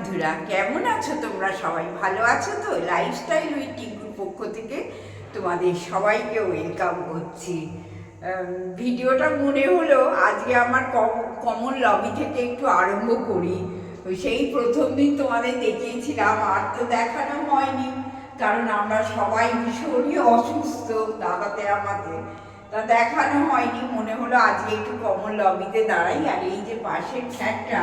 বন্ধুরা, কেমন আছো তোমরা? সবাই ভালো আছো তো? লাইফস্টাইল উইথ টিঙ্কুর পক্ষ থেকে তোমাদের সবাইকে ওয়েলকাম করছি। ভিডিওটা মনে হলো আজকে আমার কমন লবি থেকে একটু আরম্ভ করি। সেই প্রথম দিন তোমাদের দেখিয়েছিলাম, আর তো দেখানো হয়নি, কারণ আমরা সবাই ভীষণই অসুস্থ দাদাতে আমাদের তা দেখানো হয়নি, মনে হলো আজকে একটু কমন লবিতে দাঁড়াই, আর এই যে পাশের ফ্ল্যাটটা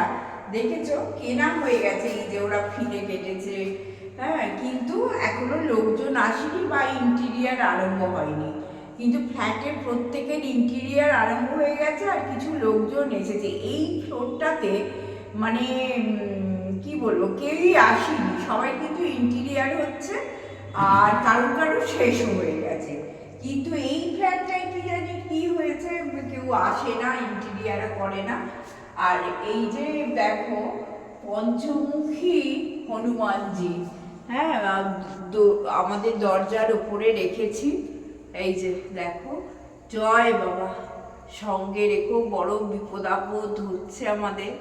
দেখেছ? কেনা হয়ে গেছে এই যে ওরা ফিরে কেটেছে। হ্যাঁ কিন্তু এখনও লোকজন আসেনি বা ইন্টেরিয়ার আরম্ভ হয়নি। কিন্তু ফ্ল্যাটের প্রত্যেকের ইন্টেরিয়ার আরম্ভ হয়ে গেছে আর কিছু লোকজন এসেছে। এই ফ্লোরটাতে মানে কি বলব, কেউই আসেনি। সবাই কিন্তু ইন্টেরিয়ার হচ্ছে আর কারও কারও শেষ হয়ে গেছে। কিন্তু এই ফ্ল্যাটটায় কি জানি কি হয়েছে? কেউ আসে না ইন্টেরিয়ারও করে না। আর এই যে দেখো পঞ্চমুখী হনুমানজি হ্যাঁ আমাদের দরজার উপরে রেখেছি। এই যে দেখো, জয় বাবা, সঙ্গে রেখো, বড় বিপদ আপদ হচ্ছে আমাদের।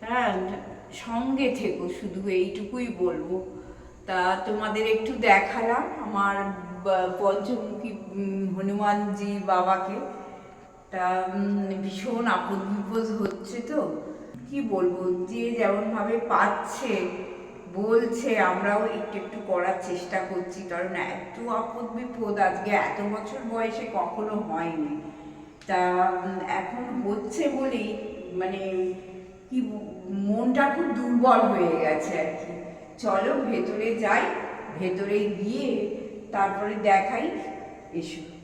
হ্যাঁ সঙ্গে থেকো, শুধু এইটুকুই বলব। তা তোমাদের একটু দেখালাম আমার পঞ্চমুখী হনুমানজি বাবাকে। তা ভীষণ আপদ বিপদ হচ্ছে তো। কি বলব, যে যেমন ভাবে পাচ্ছে, বলছে, আমরাও একটু একটু করার চেষ্টা করছি। কারণ এত আপদ বিপদ আজকে, এত বছর বয়সে কখনো হয়নি। তা এখন হচ্ছে বলেই মানে কি মনটা খুব দুর্বল হয়ে গেছে আর কি। চলো ভেতরে যাই, ভেতরে গিয়ে তারপরে দেখাই, এসো।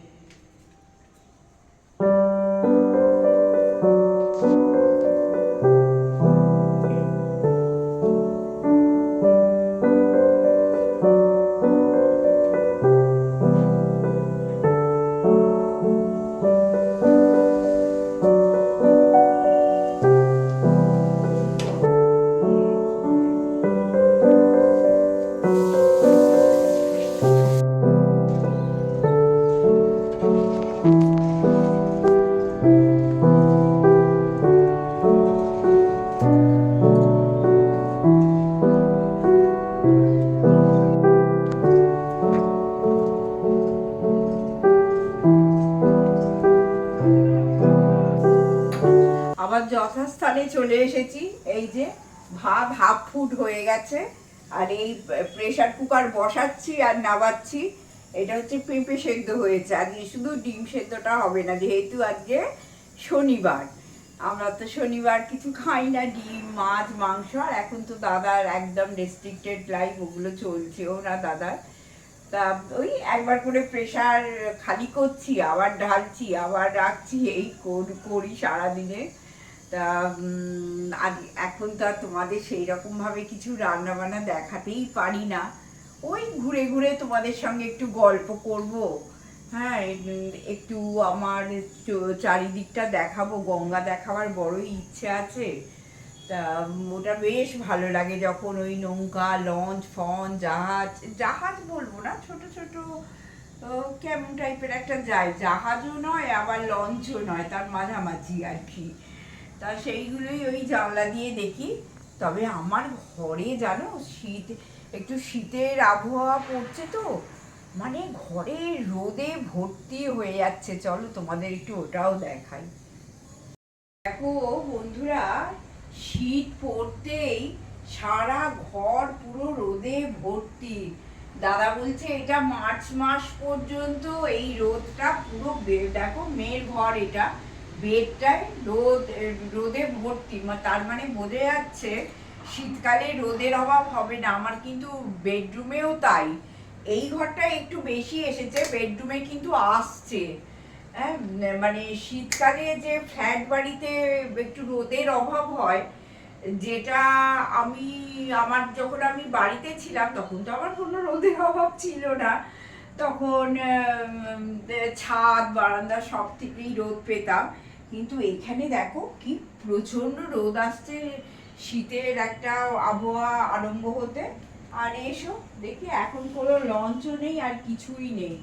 হাফ ফুট হয়ে গেছে। আর এই প্রেসার কুকার বসাচ্ছি আর নাবাচ্ছি এটা হচ্ছে পেঁপে সেদ্ধ হয়েছে। আজকে শুধু ডিম সেদ্ধটা হবে না, যেহেতু আজকে শনিবার। আমরা তো শনিবার কিছু খাই না, ডিম, মাছ, মাংস, আর এখন তো দাদার একদম রেস্ট্রিক্টেড লাইফ ওগুলো চলছেও না দাদার। তা ওই একবার করে প্রেশার খালি করছি, আবার ঢালছি, আবার রাখছি, এই করি সারাদিনে। তা আর এখন তো আর তোমাদের সেই রকম ভাবে কিছু রান্না বান্না দেখাতেই পারি না। ওই ঘুরে ঘুরে তোমাদের সঙ্গে একটু গল্প করব। হ্যাঁ একটু আমার চারিদিকটা দেখাবো, গঙ্গা দেখাবার বড়ই ইচ্ছে আছে। তা, ওটা বেশ ভালো লাগে যখন ওই নৌকা, লঞ্চ, ফন, জাহাজ জাহাজ বলব না, ছোট ছোট কেমন টাইপের একটা যায়। জাহাজও নয়, আবার লঞ্চও নয়, তার মাঝামাঝি আর কি। তা সেইগুলোই ওই জানলা দিয়ে দেখি। তবে আমার ঘরে জানো, শীত, একটু শীতের আবহাওয়া পড়ছে তো। মানে ঘরে রোদে ভর্তি হয়ে যাচ্ছে। চলো তোমাদের একটু ওটাও দেখাই। দেখো বন্ধুরা, শীত পড়তেই সারা ঘর পুরো রোদে ভর্তি। দাদা বলছে, এটা মার্চ মাস পর্যন্ত এই রোদটা পুরো দেখো মেয়ের ঘর এটা। বেডটায় রোদ, রোদে ভর্তি তার মানে বোঝা যাচ্ছে শীতকালে রোদের অভাব হবে না। আমার কিন্তু বেডরুমেও তাই। এই ঘরটা একটু বেশি এসেছে, বেডরুমে কিন্তু আসছে। হ্যাঁ মানে শীতকালে যে ফ্ল্যাট বাড়িতে একটু রোদের অভাব হয়, যেটা আমি, আমার যখন আমি বাড়িতে ছিলাম, তখন তো আমার কোনো রোদের অভাব ছিল না। তখন ছাদ, বারান্দা সব থেকেই রোদ পেতাম। কিন্তু এখানে দেখো কি প্রচণ্ড রোদ আসছে শীতের একটা আবহাওয়া আরম্ভ হতে। আর এসো দেখি এখন কোনো লঞ্চও নেই আর কিছুই নেই।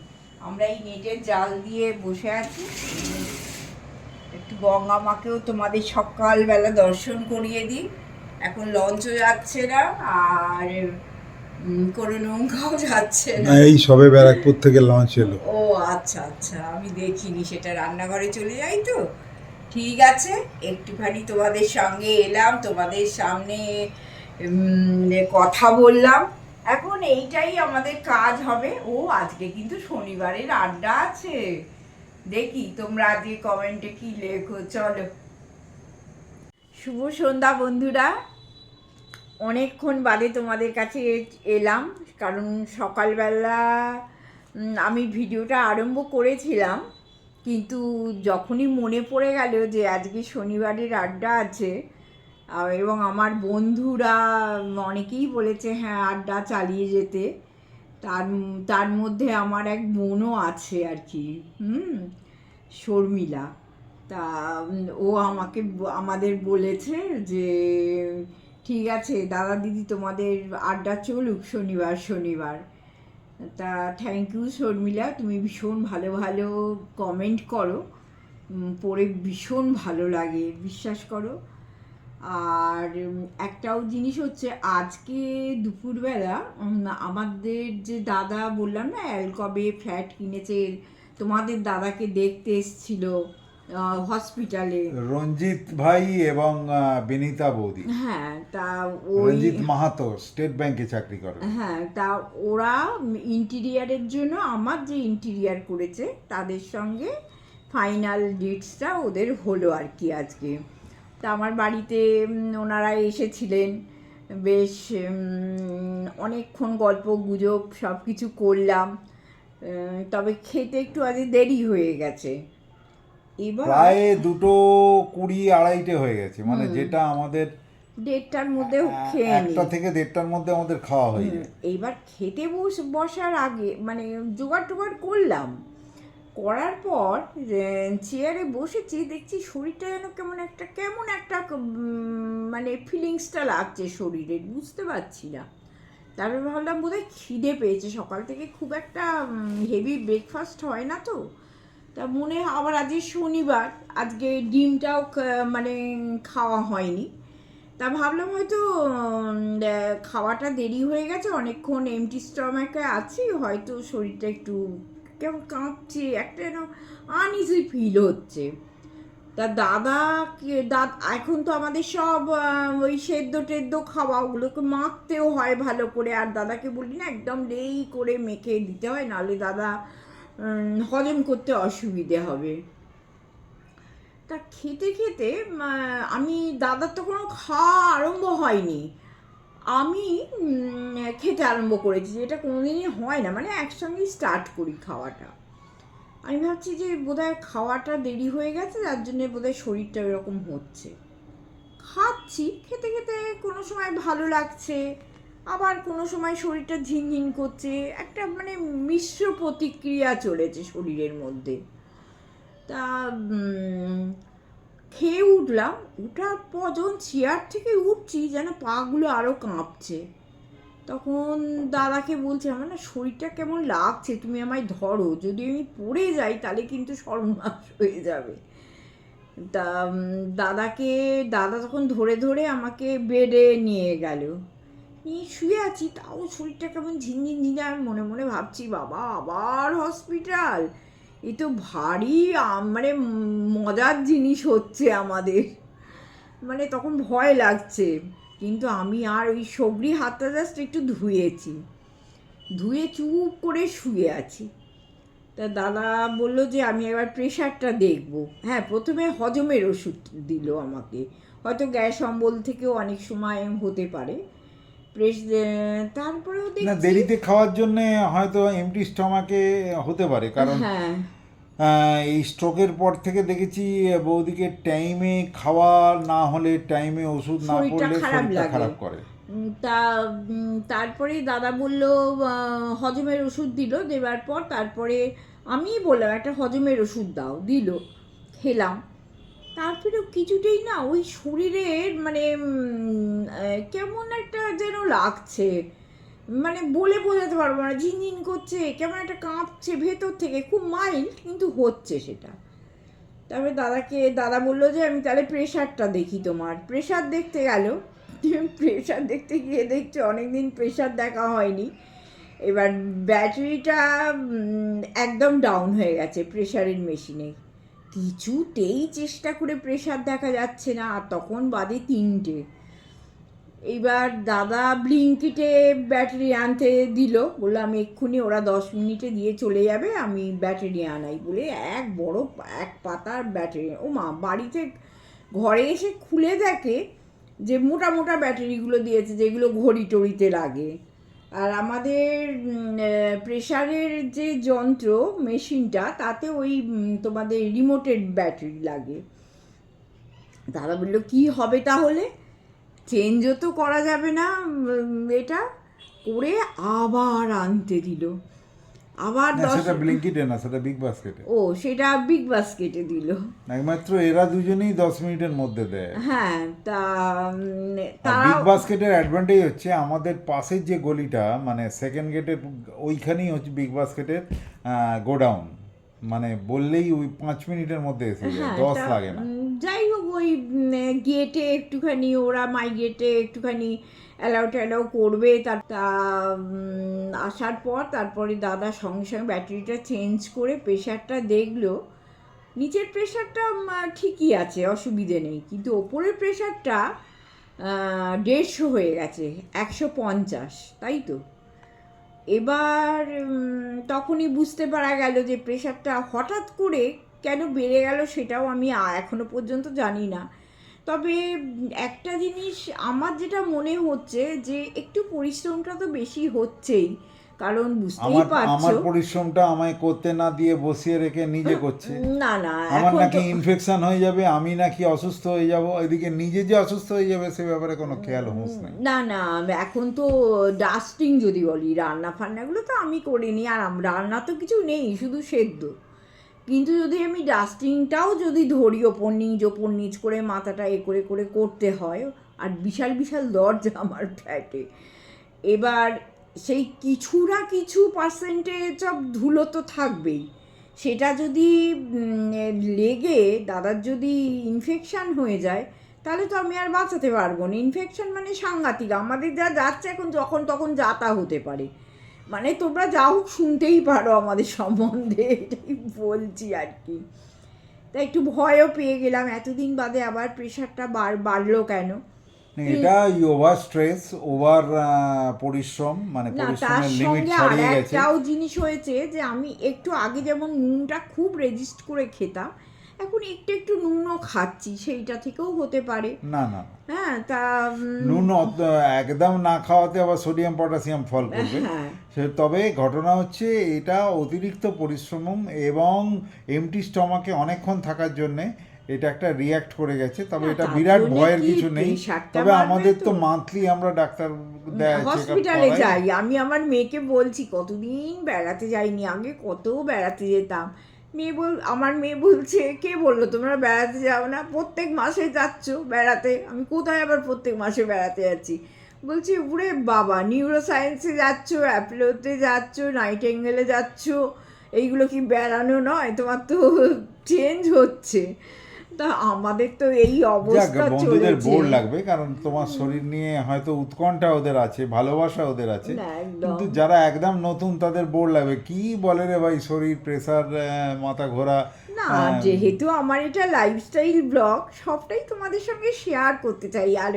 আমরা এই নেটের জাল দিয়ে বসে আছি। একটু গঙ্গা মাকেও তোমাদের সকালবেলা দর্শন করিয়ে দিই। এখন লঞ্চও যাচ্ছে না আর কোনো নৌকাও যাচ্ছে না। না এই সবে ব্যারাকপুর থেকে লঞ্চ এলো। ও আচ্ছা আচ্ছা আমি দেখিনি সেটা রান্নাঘরে চলে যাই তো? ঠিক আছে, একটুখানি তোমাদের সঙ্গে এলাম, তোমাদের সামনে কথা বললাম। এখন এইটাই আমাদের কাজ হবে। ও, আজকে কিন্তু শনিবারের আড্ডা আছে। দেখি তোমরা আজকে কমেন্টে কি লেখো, চলো। শুভ সন্ধ্যা বন্ধুরা। অনেকক্ষণ বাদে তোমাদের কাছে এলাম, কারণ সকালবেলা আমি ভিডিওটা আরম্ভ করেছিলাম। কিন্তু যখনই মনে পড়ে গেল যে আজকে শনিবারের আড্ডা আছে এবং আমার বন্ধুরা অনেকেই বলেছে হ্যাঁ আড্ডা চালিয়ে যেতে। তার তার মধ্যে আমার এক বোনও আছে আর কি, হুম, শর্মিলা। তা, ও আমাকে আমাদের বলেছে যে, ঠিক আছে, দাদা দিদি তোমাদের আড্ডা চলুক শনিবার শনিবার। তা থ্যাংক ইউ শর্মিলা, তুমি ভীষণ ভালো ভালো কমেন্ট করো। পড়ে ভীষণ ভালো লাগে, বিশ্বাস করো। আর একটাও জিনিস হচ্ছে, আজকে দুপুরবেলা আমাদের যে দাদা বললাম না অ্যালকবে ফ্ল্যাট কিনেছে, তোমাদের দাদাকে দেখতে এসছিল। হসপিটালে রঞ্জিত ভাই এবং বিনীতা বৌদি। হ্যাঁ তা রঞ্জিত মাহাতো স্টেট ব্যাংকে চাকরি করে। হ্যাঁ তা ওরা ইন্টিরিয়ারের জন্য আমার যে ইন্টিরিয়ার করেছে তাদের সঙ্গে ফাইনাল ডিটসটা ওদের হলো আর কি আজকে। তা আমার বাড়িতে ওনারা এসেছিলেন। বেশ অনেকক্ষণ গল্প গুজব সব কিছু করলাম তবে খেতে একটু আজ দেরি হয়ে গেছে। প্রায় দুটো কুড়ি আড়াইটে হয়ে গেছে। মানে যেটা আমাদের দেড়টার মধ্যে খেয়ে একটা থেকে দেড়টার মধ্যে আমাদের খাওয়া হয়ে যায়। এইবার খেতে বস বসার আগে মানে জোগাড় টোগাড় করলাম। করার পর চেয়ারে বসেছি দেখছি শরীরটা যেন কেমন একটা কেমন একটা মানে ফিলিংসটা লাগছে শরীরে বুঝতে পারছি না। তারপর ভাবলাম বোধহয় খিদে পেয়েছে। সকাল থেকে খুব একটা হেভি ব্রেকফাস্ট হয় না তো। তা মনে হয় আবার আজকে শনিবার, আজকে ডিমটাও মানে খাওয়া হয়নি। তা ভাবলাম হয়তো খাওয়াটা দেরি হয়ে গেছে, অনেকক্ষণ এমটি স্টমাকে আছি, হয়তো শরীরটা একটু কেমন কাঁপছে, একটা যেন আনইজি ফিল হচ্ছে। তা দাদা দাদ এখন তো আমাদের সব ওই সেদ্ধ টেদ্ধ খাওয়া, ওগুলোকে মাখতেও হয় ভালো করে, আর দাদাকে বলি না, একদম লেই করে মেখে দিতে হয়, নাহলে দাদা হজম করতে অসুবিধে হবে। তা খেতে খেতে আমি, দাদার তো কোনো খাওয়া আরম্ভ হয়নি। আমি খেতে আরম্ভ করেছি, যেটা কোনোদিনই হয় না মানে একসঙ্গেই স্টার্ট করি খাওয়াটা। আমি ভাবছি যে, বোধহয় খাওয়াটা দেরি হয়ে গেছে যার জন্য বোধহয় শরীরটা এরকম হচ্ছে। খাচ্ছি, খেতে খেতে কোনো সময় ভালো লাগছে আবার কোনো সময় শরীরটা ঝিনঝিন করছে, একটা মানে মিশ্র প্রতিক্রিয়া চলেছে শরীরের মধ্যে। তা খেয়ে উঠলাম, উঠার পর যখন চেয়ার থেকে উঠছি যেন পাগুলো আরও কাঁপছে। তখন দাদাকে বলছে আমার না শরীরটা কেমন লাগছে? তুমি আমায় ধরো, যদি আমি পড়ে যাই তাহলে কিন্তু সর্বনাশ হয়ে যাবে। তা দাদাকে, দাদা তখন ধরে ধরে আমাকে বেডে নিয়ে গেল। নিয়ে শুয়ে আছি, তাও শরীরটা কেমন ঝিনঝিন ঝিনঝিন, আমি মনে মনে ভাবছি, বাবা, আবার হসপিটাল এ তো ভারী মানে মজার জিনিস হচ্ছে আমাদের। মানে তখন ভয় লাগছে, কিন্তু আমি আর ওই সবরি হাতটা জাস্ট একটু ধুয়েছি। ধুয়ে চুপ করে শুয়ে আছি। তা দাদা বলল যে, আমি এবার প্রেশারটা দেখব। হ্যাঁ প্রথমে হজমের ওষুধ দিল আমাকে। হয়তো গ্যাস অম্বল থেকেও অনেক সময় হতে পারে। তারপরেও না দেরিতে খাওয়ার জন্য হয়তো এমটি স্টমাকে হতে পারে কারণ হ্যাঁ। এই স্ট্রোকের পর থেকে দেখেছি বৌদিকে টাইমে খাওয়া না হলে টাইমে ওষুধ না পড়লে শরীরটা খারাপ করে। তা তারপরে দাদা বলল হজমের ওষুধ দিল দেওয়ার পর তারপরে আমিই বললাম একটা হজমের ওষুধ দাও। দিল খেলাম। তারপরেও কিছুতেই না ওই শরীরের মানে কেমন একটা যেন লাগছে। মানে বলে বোঝাতে পারব না, ঝিনঝিন করছে, কেমন একটা কাঁপছে ভেতর থেকে, খুব মাইল্ড কিন্তু হচ্ছে সেটা। তারপরে দাদাকে, দাদা বলল যে, আমি তাহলে প্রেশারটা দেখি তোমার। প্রেশার দেখতে গেল। প্রেশার দেখতে গিয়ে দেখছি অনেকদিন প্রেশার দেখা হয়নি। এবার ব্যাটারিটা একদম ডাউন হয়ে গেছে প্রেশারের মেশিনে কিছুতেই চেষ্টা করে প্রেশার দেখা যাচ্ছে না, আর তখন বাদে তিনটে। এইবার দাদা ব্লিঙ্কিটে ব্যাটারি আনতে দিল বললাম এক্ষুনি ওরা দশ মিনিটে দিয়ে চলে যাবে, আমি ব্যাটারি আনাই। বলে এক বড় এক পাতার ব্যাটারি, ও মা, বাড়িতে ঘরে এসে খুলে দেখে যে মোটা মোটা ব্যাটারিগুলো দিয়েছে, যেগুলো ঘড়ি টড়িতে লাগে। আর আমাদের প্রেশারের যে যন্ত্র, মেশিনটা, তাতে ওই তোমাদের রিমোটেড ব্যাটারি লাগে। দাদা বলল, কি হবে তাহলে? চেঞ্জও তো করা যাবে না এটা। করে আবার আনতে দিল। আবার সেটা ব্লিঙ্কিটে না সেটা বিগ বাস্কেটে ও সেটা বিগ বাস্কেটে দিল। একমাত্র এরা দুজনেই দশ মিনিটের মধ্যে দেয়। হ্যাঁ তা বিগ বাস্কেটের অ্যাডভান্টেজ হচ্ছে আমাদের পাশের যে গলিটা মানে সেকেন্ড গেটের ওইখানেই হচ্ছে বিগ বাস্কেটের গোডাউন মানে বললেই ওই পাঁচ মিনিটের মধ্যে এসে যায় হ্যাঁ, দশ লাগে না। যাই হোক ওই গেটে একটুখানি, ওরা মাই গেটে একটুখানি অ্যালাউ ট্যালাউ করবে। তার আসার পর তারপরে দাদা সঙ্গে সঙ্গে ব্যাটারিটা চেঞ্জ করে প্রেশারটা দেখল। নিচের প্রেশারটা ঠিকই আছে, অসুবিধে নেই। কিন্তু ওপরের প্রেশারটা দেড়শো হয়ে গেছে, একশো পঞ্চাশ, তাই তো? এবার তখনই বুঝতে পারা গেল যে প্রেশারটা হঠাৎ করে কেন বেড়ে গেল সেটাও আমি এখনও পর্যন্ত জানি না। তবে একটা জিনিস আমার যেটা মনে হচ্ছে যে একটু পরিশ্রমটা তো বেশি হচ্ছেই কারণ বুঝতেই আমার আমার পরিশ্রমটা আমায় করতে না দিয়ে বসিয়ে রেখে নিজে করছে। না না আমার এখন নাকি ইনফেকশন হয়ে যাবে আমি নাকি অসুস্থ হয়ে যাব এদিকে নিজে যে অসুস্থ হয়ে যাবে সে ব্যাপারে কোনো খেয়াল হুঁশ নেই। না না এখন তো ডাস্টিং যদি বলি রান্না ফান্নাগুলো তো আমি করিনি আর রান্না তো কিছু নেই শুধু সেদ্ধ। কিন্তু যদি আমি ডাস্টিংটাও যদি ধরি ওপর নিচ ওপর নিচ করে মাথাটা এ করে করে করতে হয়, আর বিশাল বিশাল দরজা আমার ফ্ল্যাটে এবার সেই কিছু না কিছু পার্সেন্টেজ অফ ধুলো তো থাকবেই। সেটা যদি লেগে দাদার যদি ইনফেকশান হয়ে যায়, তাহলে তো আমি আর বাঁচাতে পারব না। ইনফেকশান মানে সাংঘাতিক। আমাদের যা যাচ্ছে এখন যখন তখন যাতা হতে পারে। মানে তোমরা যা হোক শুনতেই পারো আমাদের সম্বন্ধে এটাই বলছি আর কি। তা একটু ভয়ও পেয়ে গেলাম এতদিন বাদে আবার প্রেশারটা বার বাড়লো কেন? এটা ওভার স্ট্রেস ওভার পরিশ্রম মানে তার পরিশ্রমের লিমিট ছাড়িয়ে গেছে। জিনিস হয়েছে যে আমি একটু আগে যেমন নুনটা খুব রেজিস্ট করে খেতাম এখন একটু একটু নুনও খাচ্ছি সেইটা থেকেও হতে পারে। না না হ্যাঁ তা নুন একদম না খাওয়াতে আবার সোডিয়াম পটাশিয়াম ফল করবে। হ্যাঁ। সে তবে ঘটনা হচ্ছে এটা অতিরিক্ত পরিশ্রম এবং এমটি স্টমাকে অনেকক্ষণ থাকার জন্যে এটা একটা রিয়াক্ট করে গেছে তবে এটা বিরাট ভয়ের কিছু নেই। তবে আমাদের তো? মান্থলি আমরা ডাক্তার হসপিটালে যাই। আমি আমার মেয়েকে বলছি কতদিন বেড়াতে যাইনি? আগে কত বেড়াতে যেতাম? মেয়ে বল, আমার মেয়ে বলছে, কে বলল? তোমরা বেড়াতে যাও না? প্রত্যেক মাসে যাচ্ছ বেড়াতে? আমি কোথায় আবার প্রত্যেক মাসে বেড়াতে যাচ্ছি? বলছি উড়ে বাবা নিউরো সায়েন্সে যাচ্ছ অ্যাপলোতে যাচ্ছ নাইট অ্যাঙ্গেলে যাচ্ছ, এইগুলো কি বেড়ানো নয়? তোমার তো চেঞ্জ হচ্ছে। তা আমাদের তো এই অবস্থা বন্ধুদের বোর লাগবে কারণ তোমার শরীর নিয়ে হয়তো উৎকণ্ঠা ওদের আছে ভালোবাসা ওদের আছে। কিন্তু যারা একদম নতুন তাদের বোর লাগবে। কি বলে রে ভাই শরীর প্রেসার মাথা ঘোরা না যেহেতু আমার এটা লাইফস্টাইল ব্লগ সবটাই তোমাদের সঙ্গে শেয়ার করতে চাই। আর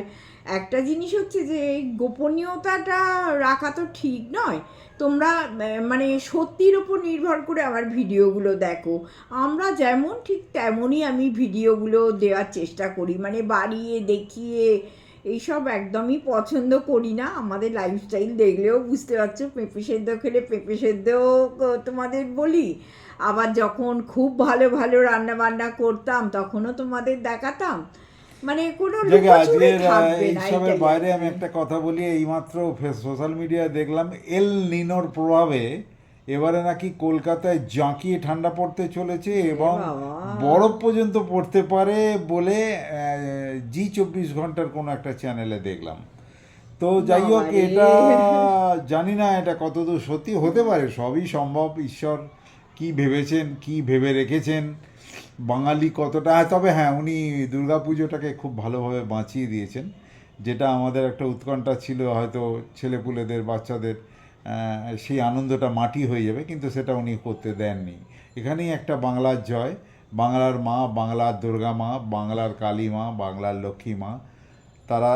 একটা জিনিস হচ্ছে যে গোপনীয়তাটা রাখা তো ঠিক নয়। তোমরা মানে সত্যির ওপর নির্ভর করে আমার ভিডিওগুলো দেখো। আমরা যেমন ঠিক তেমনই আমি ভিডিওগুলো দেওয়ার চেষ্টা করি। মানে বাড়িয়ে, দেখিয়ে এইসব একদমই পছন্দ করি না। আমাদের লাইফস্টাইল দেখলেও বুঝতে পারছ, পেঁপে সেদ্ধ খেলে পেঁপে সেদ্ধও ক- তোমাদের বলি। আবার যখন খুব ভালো ভালো রান্না বান্না করতাম, তখনও তোমাদের দেখাতাম। মানে কোনো এইসবের বাইরে আমি একটা কথা বলি এইমাত্র সোশ্যাল মিডিয়ায় দেখলাম এল নিনোর প্রভাবে এবারে নাকি কলকাতায় জাঁকিয়ে ঠান্ডা পড়তে চলেছে এবং বরফ পর্যন্ত পড়তে পারে বলে জি চব্বিশ ঘণ্টার কোনো একটা চ্যানেলে দেখলাম। তো যাই হোক এটা জানি না এটা কতদূর সত্যি হতে পারে সবই সম্ভব ঈশ্বর কি ভেবেছেন কি ভেবে রেখেছেন। বাঙালি কতটা, তবে হ্যাঁ উনি দুর্গাপুজোটাকে খুব ভালোভাবে বাঁচিয়ে দিয়েছেন। যেটা আমাদের একটা উৎকণ্ঠা ছিল, হয়তো ছেলেপুলেদের, বাচ্চাদের সেই আনন্দটা মাটি হয়ে যাবে, কিন্তু সেটা উনি করতে দেননি। এখানেই একটা বাংলার জয়। বাংলার মা, বাংলার দুর্গা মা, বাংলার কালী মা, বাংলার লক্ষ্মী মা, তারা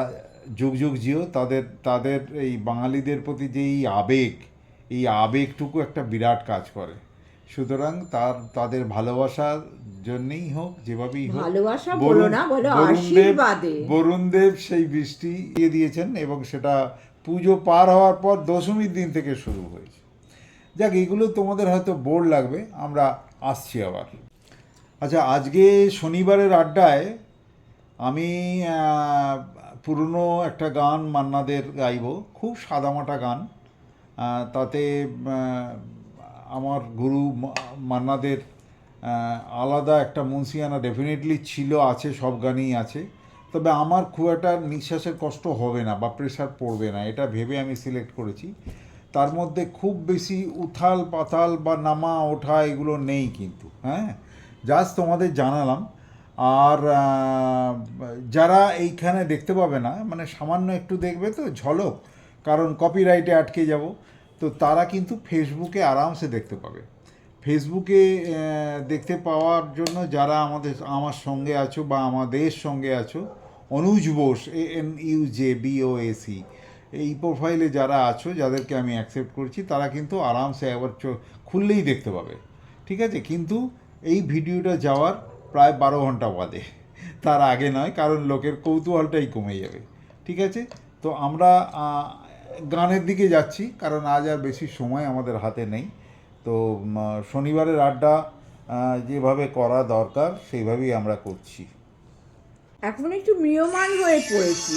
যুগ যুগ জিও, তাদের তাদের এই বাঙালিদের প্রতি যে এই আবেগ, এই আবেগটুকু একটা বিরাট কাজ করে। সুতরাং তার তাদের ভালোবাসার জন্যই হোক যেভাবেই হোক ভালোবাসা বলো না বলো বরুণদেব- আশীর্বাদে। বরুণদেব সেই বৃষ্টি দিয়ে দিয়েছেন এবং সেটা পুজো পার হওয়ার পর দশমীর দিন থেকে শুরু হয়েছে। যাক এগুলো তোমাদের হয়তো বোর লাগবে আমরা আসছি আবার। আচ্ছা আজকে শনিবারের আড্ডায় আমি পুরনো একটা গান মান্নাদের গাইব খুব সাদামাটা গান। তাতে আমার গুরু মান্নাদের আলাদা একটা মুন্সিয়ানা ডেফিনেটলি ছিল, আছে, সব গানই আছে। তবে আমার খুব একটা নিঃশ্বাসের কষ্ট হবে না বা প্রেশার পড়বে না, এটা ভেবে আমি সিলেক্ট করেছি। তার মধ্যে খুব বেশি উথাল পাতাল বা নামা ওঠা এগুলো নেই কিন্তু হ্যাঁ? জাস্ট তোমাদের জানালাম। আর যারা এইখানে দেখতে পাবে না মানে সামান্য একটু দেখবে তো, ঝলক। কারণ কপিরাইটে আটকে যাব। তো তারা কিন্তু ফেসবুকে আরামসে দেখতে পাবে। ফেসবুকে দেখতে পাওয়ার জন্য যারা আমাদের, আমার সঙ্গে আছো বা আমাদের সঙ্গে আছো, Anuj Bose, A N U, J, B, O S E এই প্রোফাইলে যারা আছো, যাদেরকে আমি অ্যাকসেপ্ট করছি, তারা কিন্তু আরামসে একবার খুললেই দেখতে পাবে। ঠিক আছে? কিন্তু এই ভিডিওটা যাওয়ার প্রায় বারো ঘণ্টা বাদে। তার আগে নয়, কারণ লোকের কৌতূহলটাই কমে যাবে। ঠিক আছে? তো আমরা গানের দিকে যাচ্ছি, কারণ আজ আর বেশি সময় আমাদের হাতে নেই। তো শনিবারের আড্ডা যেভাবে করা দরকার, সেইভাবেই আমরা করছি। এখন একটু মিয়মান হয়ে পড়েছি।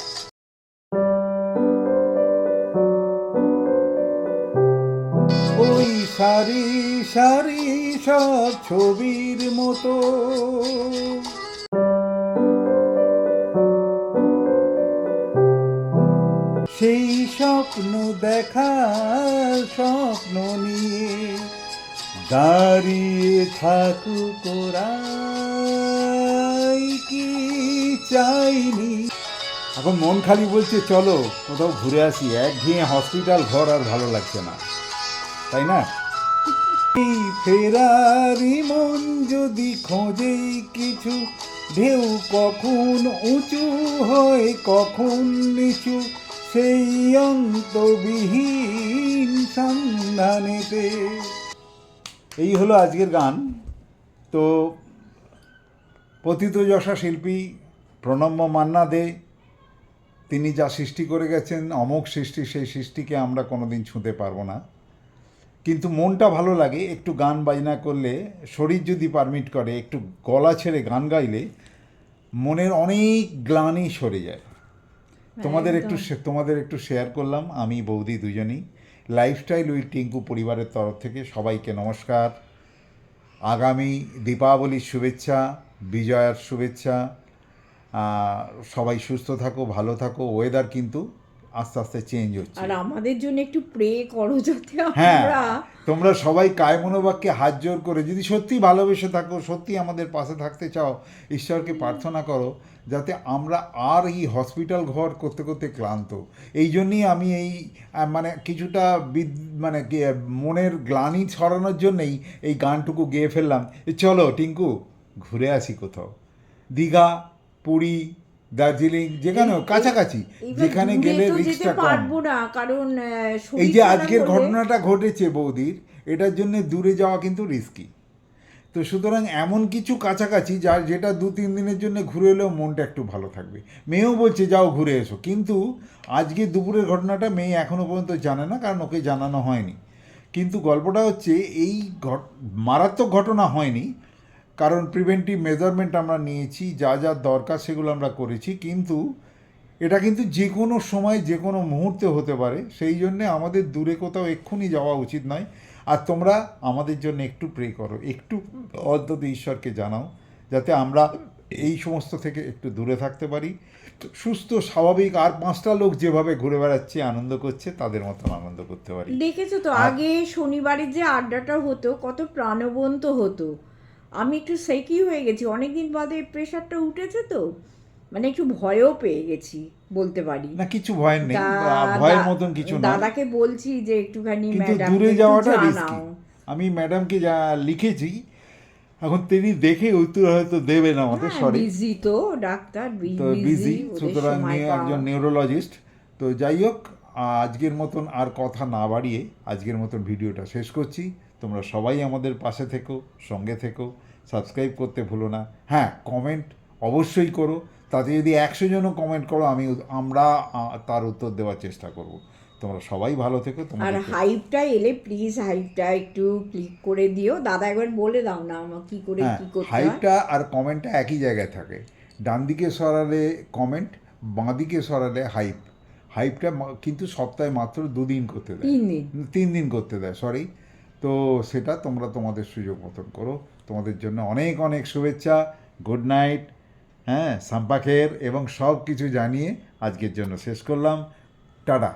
সারি সারি সব ছবির মতো। সেই স্বপ্ন দেখার স্বপ্ন নিয়ে দাঁড়িয়ে থাকুক কি চাইনি? এখন মন খালি বলছে, চলো কোথাও ঘুরে আসি। একঘেয়ে হসপিটাল ঘর আর ভালো লাগছে না। তাই না? ফেরারি মন যদি খোঁজে কিছু, ঢেউ কখন উঁচু হয়, কখন নিচু, সেই অন্তবিহীন সন্ধানেতে। এই হলো আজকের গান। তো পতিতযশা শিল্পী প্রণম্য মান্না দে, তিনি যা সৃষ্টি করে গেছেন, অমোঘ সৃষ্টি, সেই সৃষ্টিকে আমরা কোনোদিন ছুঁতে পারব না। কিন্তু মনটা ভালো লাগে একটু গান বাজনা করলে শরীর যদি পারমিট করে একটু গলা ছেড়ে গান গাইলে মনের অনেক গ্লানি সরে যায়। তোমাদের একটু তোমাদের একটু শেয়ার করলাম আমি বৌদি দুজনেই। লাইফস্টাইল উইথ টিঙ্কু পরিবারের তরফ থেকে সবাইকে নমস্কার। আগামী দীপাবলির শুভেচ্ছা বিজয়ার শুভেচ্ছা। সবাই সুস্থ থাকো ভালো থাকো ওয়েদার কিন্তু আস্তে আস্তে চেঞ্জ হচ্ছে। আর আমাদের জন্য একটু প্রে করো যাতে হ্যাঁ আমরা তোমরা সবাই কায় মনোবাক্যে হাত জোর করে যদি সত্যি ভালোবেসে থাকো সত্যি আমাদের পাশে থাকতে চাও ঈশ্বরকে প্রার্থনা করো যাতে আমরা আর এই হসপিটাল ঘর করতে করতে ক্লান্ত। এই জন্যই আমি এই মানে কিছুটা বিদ- মানে মনের গ্লানি ছড়ানোর জন্যেই এই গানটুকু গেয়ে ফেললাম। চলো টিঙ্কু ঘুরে আসি কোথাও। দীঘা পুরী দার্জিলিং যেখানেও কাছাকাছি যেখানে গেলে রিস্কটা পারব না কারণ এই যে আজকের ঘটনাটা ঘটেছে বৌদির এটার জন্য দূরে যাওয়া কিন্তু রিস্কি তো সুতরাং এমন কিছু কাছাকাছি যার যেটা দু তিন দিনের জন্য ঘুরে এলেও মনটা একটু ভালো থাকবে। মেয়েও বলছে যাও ঘুরে এসো। কিন্তু আজকে দুপুরের ঘটনাটা মেয়ে এখনও পর্যন্ত জানে না কারণ ওকে জানানো হয়নি। কিন্তু গল্পটা হচ্ছে এই ঘট মারাত্মক ঘটনা হয়নি। কারণ প্রিভেন্টিভ মেজারমেন্ট আমরা নিয়েছি যা যা দরকার সেগুলো আমরা করেছি কিন্তু এটা কিন্তু যে কোনো সময় যে কোনো মুহূর্তে হতে পারে। সেই জন্যে আমাদের দূরে কোথাও এক্ষুনি যাওয়া উচিত নয়। আর তোমরা আমাদের জন্য একটু প্রে করো একটু অন্তত ঈশ্বরকে জানাও যাতে আমরা এই সমস্ত থেকে একটু দূরে থাকতে পারি। সুস্থ স্বাভাবিক আর পাঁচটা লোক যেভাবে ঘুরে বেড়াচ্ছে আনন্দ করছে তাদের মতন আনন্দ করতে পারি। দেখেছ তো আগে শনিবারের যে আড্ডাটা হতো কত প্রাণবন্ত হতো। আমি একটু সেকি হয়ে গেছি। অনেকদিন বাদে প্রেশারটা উঠেছে তো মানে একটু ভয়ও পেয়ে গেছি বলতে পারি। না কিছু ভয় নেই। ভয়ের মতন কিছু না দাদাকে বলছি যে একটুখানি ম্যাডাম দূরে যাওয়াটা রিস্কি আমি ম্যাডামকে যা লিখেছি এখন তিনি দেখে উত্তর হয়তো দেবেন আমাদের সরি বিজি তো ডাক্তার তো বিজি সুতরাং একজন নিউরোলজিস্ট তো যাই হোক আজকের মতন আর কথা না বাড়িয়ে আজকের মতন ভিডিওটা শেষ করছি। তোমরা সবাই আমাদের পাশে থেকো সঙ্গে থেকো সাবস্ক্রাইব করতে ভুলো না। হ্যাঁ কমেন্ট অবশ্যই করো। তাতে যদি একশো জনও কমেন্ট করো আমি আমরা তার উত্তর দেওয়ার চেষ্টা করব। তোমরা সবাই ভালো থেকো আর তোমাদের হাইপটা এলে প্লিজ হাইপটা একটু ক্লিক করে দিও। দাদা একবার বলে দাও না আমার কি করে হ্যাঁ কি করতে হাইপটা আর কমেন্টটা একই জায়গায় থাকে। ডান দিকে সরালে কমেন্ট বাঁ দিকে সরালে হাইপ হাইপটা কিন্তু সপ্তাহে মাত্র দুদিন করতে দেয়। তিন দিন। তিন দিন করতে দেয় সরি তো সেটা তোমরা তোমাদের সুযোগ মতন করো। তোমাদের জন্য অনেক অনেক শুভেচ্ছা গুড নাইট হ্যাঁ সাম্পাখের এবং সব কিছু জানিয়ে আজকের জন্য শেষ করলাম। টাটা।